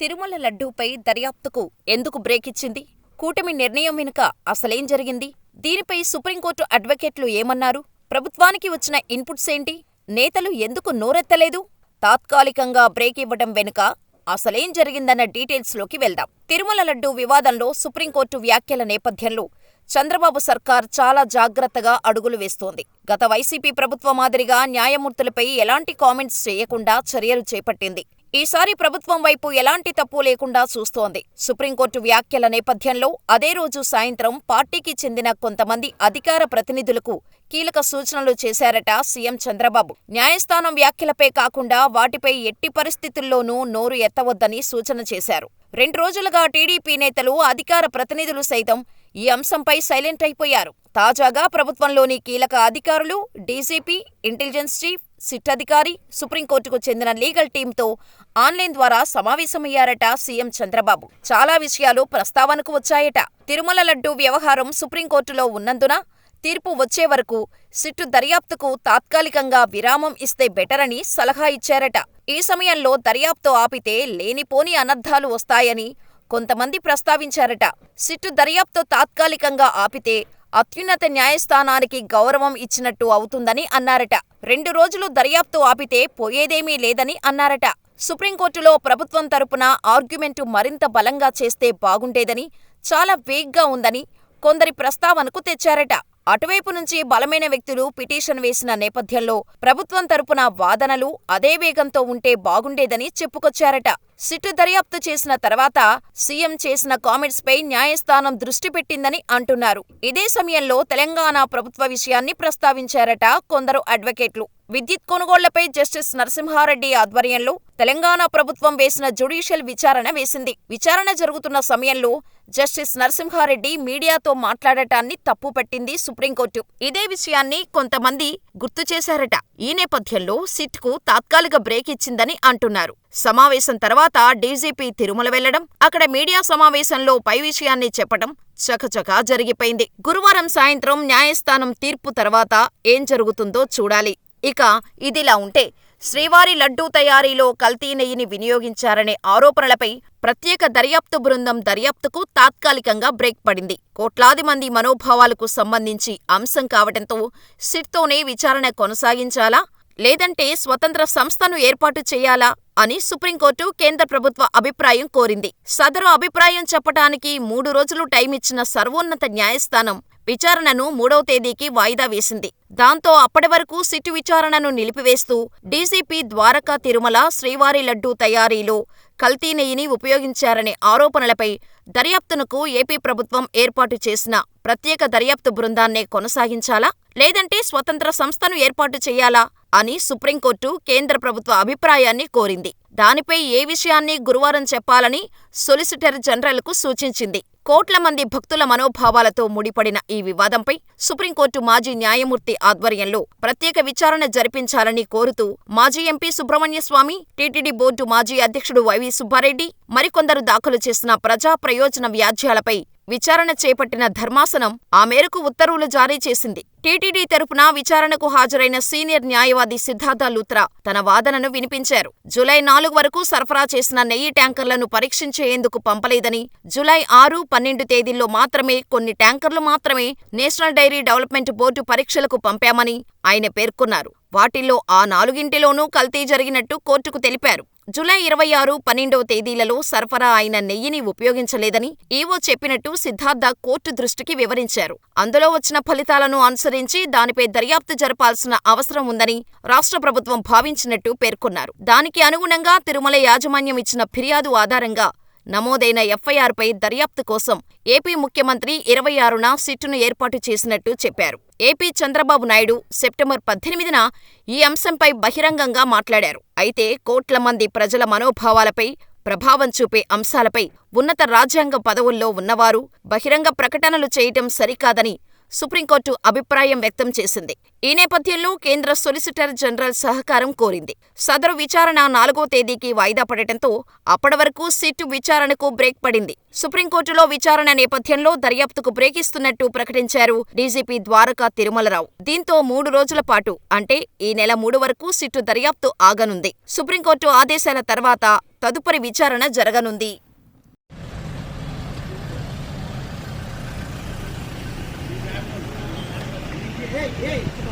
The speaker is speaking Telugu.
తిరుమల లడ్డూపై దర్యాప్తుకు ఎందుకు బ్రేక్ ఇచ్చింది? కూటమి నిర్ణయం వెనుక అసలేం జరిగింది? దీనిపై సుప్రీంకోర్టు అడ్వకేట్లు ఏమన్నారు? ప్రభుత్వానికి వచ్చిన ఇన్పుట్స్ ఏంటి? నేతలు ఎందుకు నోరెత్తలేదు? తాత్కాలికంగా బ్రేక్ ఇవ్వడం వెనుక అసలేం జరిగిందన్న డీటెయిల్స్లోకి వెళ్దాం. తిరుమల లడ్డూ వివాదంలో సుప్రీంకోర్టు వ్యాఖ్యల నేపథ్యంలో చంద్రబాబు సర్కార్ చాలా జాగ్రత్తగా అడుగులు వేస్తోంది. గత వైసీపీ ప్రభుత్వ మాదిరిగా న్యాయమూర్తులపై ఎలాంటి కామెంట్స్ చేయకుండా చర్యలు చేపట్టింది. ఈసారి ప్రభుత్వం వైపు ఎలాంటి తప్పు లేకుండా చూస్తోంది. సుప్రీంకోర్టు వ్యాఖ్యల నేపథ్యంలో అదే రోజు సాయంత్రం పార్టీకి చెందిన కొంతమంది అధికార ప్రతినిధులకు కీలక సూచనలు చేశారట సీఎం చంద్రబాబు. న్యాయస్థానం వ్యాఖ్యలపై కాకుండా వాటిపై ఎట్టి పరిస్థితుల్లోనూ నోరు ఎత్తవద్దని సూచన చేశారు. రెండు రోజులుగా టీడీపీ నేతలు, అధికార ప్రతినిధులు సైతం ఈ అంశంపై సైలెంట్ అయిపోయారు. తాజాగా ప్రభుత్వంలోని కీలక అధికారులు, డీజీపీ, ఇంటెలిజెన్స్ చీఫ్, సిట్ అధికారి, సుప్రీంకోర్టుకు చెందిన లీగల్ టీంతో ఆన్లైన్ ద్వారా సమావేశమయ్యారట సీఎం చంద్రబాబు. చాలా విషయాలు ప్రస్తావనకు వచ్చాయట. తిరుమల లడ్డూ వ్యవహారం సుప్రీంకోర్టులో ఉన్నందున తీర్పు వచ్చే వరకు సిట్టు దర్యాప్తుకు తాత్కాలికంగా విరామం ఇస్తే బెటరని సలహా ఇచ్చారట. ఈ సమయంలో దర్యాప్తు ఆపితే లేనిపోని అనర్థాలు వస్తాయని కొంతమంది ప్రస్తావించారట. సిట్టు దర్యాప్తు తాత్కాలికంగా ఆపితే అత్యున్నత న్యాయస్థానానికి గౌరవం ఇచ్చినట్టు అవుతుందని అన్నారట. రెండు రోజులు దర్యాప్తు ఆపితే పోయేదేమీ లేదని అన్నారట. సుప్రీంకోర్టులో ప్రభుత్వం తరపున ఆర్గ్యుమెంటు మరింత బలంగా చేస్తే బాగుండేదని, చాలా వేగ్గా ఉందని కొందరి ప్రస్తావనకు తెచ్చారట. అటువైపు నుంచి బలమైన వ్యక్తులు పిటిషన్ వేసిన నేపథ్యంలో ప్రభుత్వం తరపున వాదనలు అదే వేగంతో ఉంటే బాగుండేదని చెప్పుకొచ్చారట. సిట్టు దర్యాప్తు చేసిన తర్వాత సీఎం చేసిన కామెంట్స్పై న్యాయస్థానం దృష్టి పెట్టిందని అంటున్నారు. ఇదే సమయంలో తెలంగాణ ప్రభుత్వ విషయాన్ని ప్రస్తావించారట కొందరు అడ్వకేట్లు. విద్యుత్ కొనుగోళ్ళపై జస్టిస్ నరసింహారెడ్డి ఆధ్వర్యంలో తెలంగాణ ప్రభుత్వం వేసిన జ్యుడీషియల్ విచారణ వేసింది. విచారణ జరుగుతున్న సమయంలో జస్టిస్ నరసింహారెడ్డి మీడియాతో మాట్లాడటాన్ని తప్పుపట్టింది సుప్రీంకోర్టు. ఇదే విషయాన్ని కొంతమంది గుర్తు చేశారట. ఈ నేపథ్యంలో సిట్కు తాత్కాలిక బ్రేక్ ఇచ్చిందని అంటున్నారు. సమావేశం తర్వాత డీజీపీ తిరుమల వెళ్ళడం, అక్కడ మీడియా సమావేశంలో పై విషయాన్ని చెప్పడం చకచకా జరిగిపోయింది. గురువారం సాయంత్రం న్యాయస్థానం తీర్పు తర్వాత ఏం జరుగుతుందో చూడాలి. ఇక ఇదిలా ఉంటే శ్రీవారి లడ్డూ తయారీలో కల్తీ నెయ్యిని వినియోగించారనే ఆరోపణలపై ప్రత్యేక దర్యాప్తు బృందం దర్యాప్తుకు తాత్కాలికంగా బ్రేక్ పడింది. కోట్లాది మంది మనోభావాలకు సంబంధించి అంశం కావటంతో సిట్తోనే విచారణ కొనసాగించాలా లేదంటే స్వతంత్ర సంస్థను ఏర్పాటు చేయాలా అని సుప్రీంకోర్టు కేంద్ర ప్రభుత్వ అభిప్రాయం కోరింది. సదరు అభిప్రాయం చెప్పటానికి మూడు రోజులు టైమిచ్చిన సర్వోన్నత న్యాయస్థానం విచారణను మూడవ తేదీకి వాయిదా వేసింది. దాంతో అప్పటి వరకు సిట్టు విచారణను నిలిపివేస్తూ డీసీపీ ద్వారకా తిరుమల శ్రీవారి లడ్డూ తయారీలో కల్తీ నెయ్యిని ఉపయోగించారనే ఆరోపణలపై దర్యాప్తునకు ఏపీ ప్రభుత్వం ఏర్పాటు చేసిన ప్రత్యేక దర్యాప్తు బృందాన్నే కొనసాగించాలా లేదంటే స్వతంత్ర సంస్థను ఏర్పాటు చేయాలా అని సుప్రీంకోర్టు కేంద్ర ప్రభుత్వ అభిప్రాయాన్ని కోరింది. దానిపై ఏ విషయాన్ని గురువారం చెప్పాలని సొలిసిటర్ జనరల్కు సూచించింది. కోట్ల మంది భక్తుల మనోభావాలతో ముడిపడిన ఈ వివాదంపై సుప్రీంకోర్టు మాజీ న్యాయమూర్తి ఆధ్వర్యంలో ప్రత్యేక విచారణ జరిపించాలని కోరుతూ మాజీ ఎంపీ సుబ్రహ్మణ్యస్వామి, టీటీడీ బోర్డు మాజీ అధ్యక్షుడు వైవీ సుబ్బారెడ్డి, మరికొందరు దాఖలు చేసిన ప్రజా ప్రయోజన వ్యాజ్యాలపై విచారణ చేపట్టిన ధర్మాసనం ఆ మేరకు ఉత్తర్వులు జారీ చేసింది. టీటీడీ తరపున విచారణకు హాజరైన సీనియర్ న్యాయవాది సిద్ధార్థ లూత్రా తన వాదనను వినిపించారు. జూలై నాలుగు వరకు సరఫరా చేసిన నెయ్యి ట్యాంకర్లను పరీక్షించేందుకు పంపలేదని, జులై ఆరు, పన్నెండు తేదీల్లో మాత్రమే కొన్ని ట్యాంకర్లు మాత్రమే నేషనల్ డైరీ డెవలప్మెంట్ బోర్డు పరీక్షలకు పంపామని ఆయన పేర్కొన్నారు. వాటిల్లో ఆ నాలుగింటిలోనూ కల్తీ జరిగినట్టు కోర్టుకు తెలిపారు. జూలై ఇరవై ఆరు, పన్నెండవ తేదీలలో సరఫరా అయిన నెయ్యిని ఉపయోగించలేదని ఈవో చెప్పినట్టు సిద్ధార్థ కోర్టు దృష్టికి వివరించారు. అందులో వచ్చిన ఫలితాలను అనుసరించి దానిపై దర్యాప్తు జరపాల్సిన అవసరం ఉందని రాష్ట్ర ప్రభుత్వం భావించినట్టు పేర్కొన్నారు. దానికి అనుగుణంగా తిరుమల యాజమాన్యం ఇచ్చిన ఫిర్యాదు ఆధారంగా నమోదైన ఎఫ్ఐఆర్పై దర్యాప్తు కోసం ఏపీ ముఖ్యమంత్రి ఇరవై ఆరున సిట్టును ఏర్పాటు చేసినట్టు చెప్పారు. ఏపీ చంద్రబాబు నాయుడు సెప్టెంబర్ పద్దెనిమిదిన ఈ అంశంపై బహిరంగంగా మాట్లాడారు. అయితే కోట్ల మంది ప్రజల మనోభావాలపై ప్రభావం చూపే అంశాలపై ఉన్నత రాజ్యాంగ పదవుల్లో ఉన్నవారు బహిరంగ ప్రకటనలు చేయటం సరికాదని సుప్రీంకోర్టు అభిప్రాయం వ్యక్తం చేసింది. ఈ నేపథ్యంలో కేంద్ర సొలిసిటర్ జనరల్ సహకారం కోరింది. సదరు విచారణ నాలుగో తేదీకి వాయిదా పడటంతో అప్పటి వరకు సిట్ విచారణకు బ్రేక్ పడింది. సుప్రీంకోర్టులో విచారణ నేపథ్యంలో దర్యాప్తుకు బ్రేక్ ఇస్తున్నట్టు ప్రకటించారు డీజీపీ ద్వారకా తిరుమలరావు. దీంతో మూడు రోజుల పాటు అంటే ఈ నెల మూడు వరకు సిట్టు దర్యాప్తు ఆగనుంది. సుప్రీంకోర్టు ఆదేశాల తర్వాత తదుపరి విచారణ జరగనుంది. hey, hey.